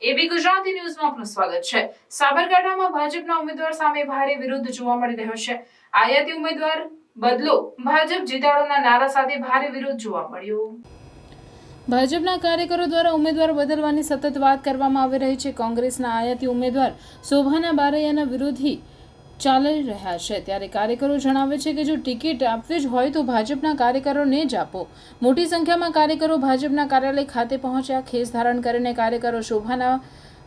ક્રાંતિ ન્યૂઝમાં આપનું સ્વાગત છે. સાબરકાંઠામાં ભાજપના ઉમેદવાર સામે ભારે વિરોધ જોવા મળી રહ્યો છે. આયાતી ઉમેદવાર બદલો ભાજપ જીતાડોના નારા સાથે ભારે વિરોધ જોવા મળ્યો. ભાજપના કાર્યકરો દ્વારા ઉમેદવાર બદલવાની સતત વાત કરવામાં આવી રહી છે. કોંગ્રેસના આયાતી ઉમેદવાર શોભાના બારૈયાના વિરોધી ચાલી રહ્યા છે. ત્યારે કાર્યકરો જણાવે છે કે જો ટિકિટ આપવી જ હોય તો ભાજપના કાર્યકરોને જ આપો. મોટી સંખ્યામાં કાર્યકરો ભાજપના કાર્યાલય ખાતે પહોંચ્યા. ખેસ ધારણ કરીને કાર્યકરો શોભાના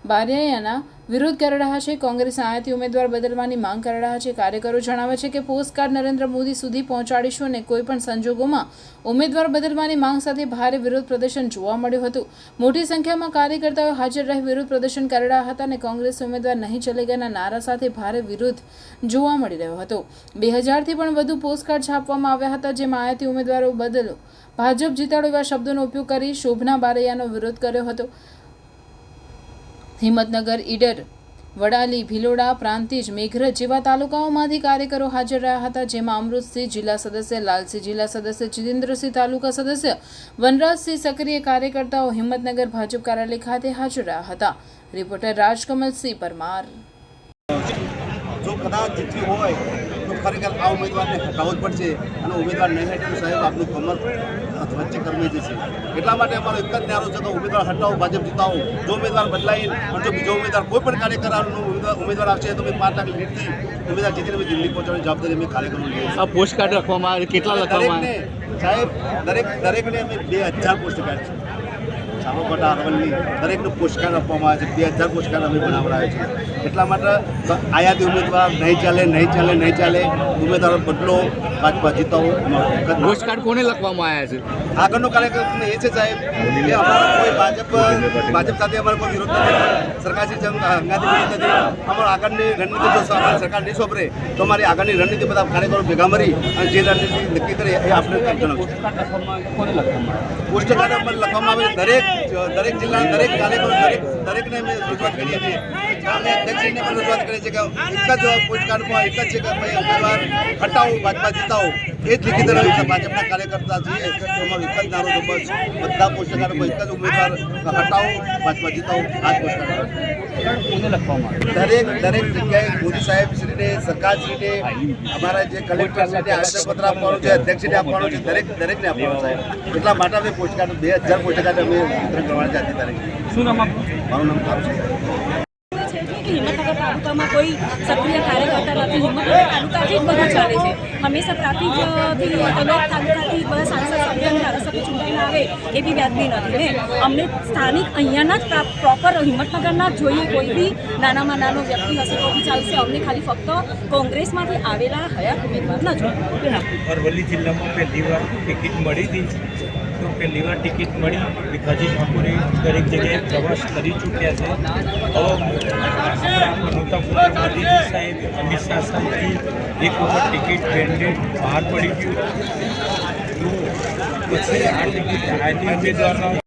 બારૈયાના વિરોધ કરી રહ્યા છે. કોંગ્રેસ આયાતી ઉમેદવાર બદલવાની માંગ કરી રહ્યા છે. કાર્યકરો જણાવે છે કે પોસ્ટકાર્ડ નરેન્દ્ર મોદી સુધી પહોંચાડીશું અને કોઈ પણ સંજોગોમાં ઉમેદવાર બદલવાની માંગ સાથે ભારે વિરોધ પ્રદર્શન જોવા મળ્યું હતું. મોટી સંખ્યામાં કાર્યકર્તાઓ હાજર રહી વિરોધ પ્રદર્શન કરી રહ્યા હતા અને કોંગ્રેસ ઉમેદવાર નહીં ચલે ગયાના નારા સાથે ભારે વિરોધ જોવા મળી રહ્યો હતો. બે હજારથી પણ વધુ પોસ્ટકાર્ડ છાપવામાં આવ્યા હતા, જેમાં આયાતી ઉમેદવારો બદલો. ભાજપ જીતાડો એવા શબ્દોનો ઉપયોગ કરી શોભના બારૈયાનો વિરોધ કર્યો હતો. હિંમતનગર, ઈડર, વડાલી, ભિલોડા પ્રાંતિજ મેઘરજ જેવા તાલુકાઓમાંથી કાર્યકરો હાજર રહ્યા હતા, જેમાં અમૃતસિંહ જિલ્લા સદસ્ય, લાલસિંહ જિલ્લા સદસ્ય, જીતેન્દ્રસિંહ તાલુકા સદસ્ય, વનરાજસિંહ સક્રિય કાર્યકર્તાઓ હિંમતનગર ભાજપ કાર્યાલય ખાતે હાજર રહ્યા હતા. રિપોર્ટર રાજકમલસિંહ પરમાર. જો કદાચ જેટલી હોય ખરેખર આ ઉમેદવારને હટાવવો જ પડશે અને ઉમેદવાર નહીં હટે તો સાહેબ આપણું કમર વચ્ચે કરવી જશે. એટલા માટે અમારો એક જ ન્યારો છે કે ઉમેદવાર હટાવો ભાજપ જીતાવો. જો ઉમેદવાર બદલાઈ અને જો બીજો ઉમેદવાર કોઈ પણ કાર્યકર ઉમેદવાર ઉમેદવાર આવશે તો અમે પાંચ લાખ લીટથી ઉમેદવાર જીતીને અમે દિલ્હી પહોંચવાની જવાબદારી અમે કાર્યકરો લઈએ આ પોસ્ટ કાર્ડ રાખવામાં આવે કેટલા લખવામાં આવે સાહેબ દરેક દરેકને અમે બે હજાર પોસ્ટ કાર્ડ છે. સાબરકાંઠા અરવલ્લી દરેકને પોસ્ટકાર્ડ આપવામાં આવે છે. બે હજાર પોસ્ટકાર્ડ અમે બનાવડાવે છે. એટલા માટે આયાતી ઉમેદવાર નહીં ચાલે નહીં ચાલે નહીં ચાલે. ઉમેદવારો બદલો. ભાજપા જીતાવો કાર્ડ કોને લખવામાં આવ્યા છે? આગળનો કાર્યક્રમ એ છે સાહેબ કે અમારો કોઈ ભાજપ ભાજપ સાથે અમારો કોઈ વિરોધ નથી. સરકારથી જંગ હંગાથી વિરોધ નથી. અમારો આગળની રણનીતિ જો સરકાર નહીં સોંપરે તો અમારી આગળની રણનીતિ બધા કાર્યકરો ભેગા મળી અને જે રણનીતિ નક્કી કરે એ આપણે જણાવશું પર લખવામાં આવે. દરેક દરેક જિલ્લાના દરેક કાર્યકરો દરેક દરેકને અમે રજૂઆત કરીએ છીએ. અને અધ્યક્ષશ્રીને પણ રજૂઆત કરીએ છીએ કે એક જ પૂછકારમાં એક જ છે કે ભાઈ ઉમેદવાર હટાવો ભાજપા જીતાવો એ જ લીધી રહ્યું છે. ભાજપના કાર્યકર્તા છીએ અમારો એક જ નારો છે બસ બધા પોસ્ટ કાર્ડમાં એક જ ઉમેદવાર હટાવો ભાજપા જીતાવો આ જ દરેક દરેક જગ્યાએ મોદી સાહેબ શ્રીને સરકારશ્રીને અમારા જે કલેક્ટર શ્રીને આવેદનપત્ર આપવાનું છે અધ્યક્ષને આપવાનું છે દરેક દરેકને આપવાનું સાહેબ એટલા માટે અમે પોસ્ટકાર્ડ બે હજાર પોસ્ટકાર્ડ અમે વિતરણ કરવાના છે આજની તારીખે. શું નામ મારું નામ કામ છે કે હિંમતનગર તાલુકામાં કોઈ સક્રિય કાર્યકર્તા નથી. હિંમતનગર તાલુકાથી જ બધું ચાલે છે. હંમેશા પ્રાંતિજથી તલોદ તાલુકાથી બધા સાંસદ, સભ્ય અને ધારાસભ્ય ચૂંટાઈને આવે એ બી વ્યાજબી નથી ને. અમને સ્થાનિક અહીંયાના જ પ્રોપર હિંમતનગરના જ જોઈએ કોઈ બી નાનામાં નાનો વ્યક્તિ હશે તો બી ચાલશે. અમને ખાલી ફક્ત કોંગ્રેસમાંથી આવેલા હયાત ઉમેદવાર ન જોઈએ. અરવલ્લી જિલ્લામાં પહેલી વાર ટિકિટ મળી હતી. તો કે લીવર ટિકિટ મળી. ભીખાજી ઠાકોરે દરેક જગ્યાએ પ્રવાસ કરી ચૂક્યા છે. મોટા સાહેબ, અમિત શાહ સાહેબથી એક વખત ટિકિટ પેન્ડેડ બહાર પડી ગયું. પછી આ ટિકિટ આઈટી ઉમેદવારના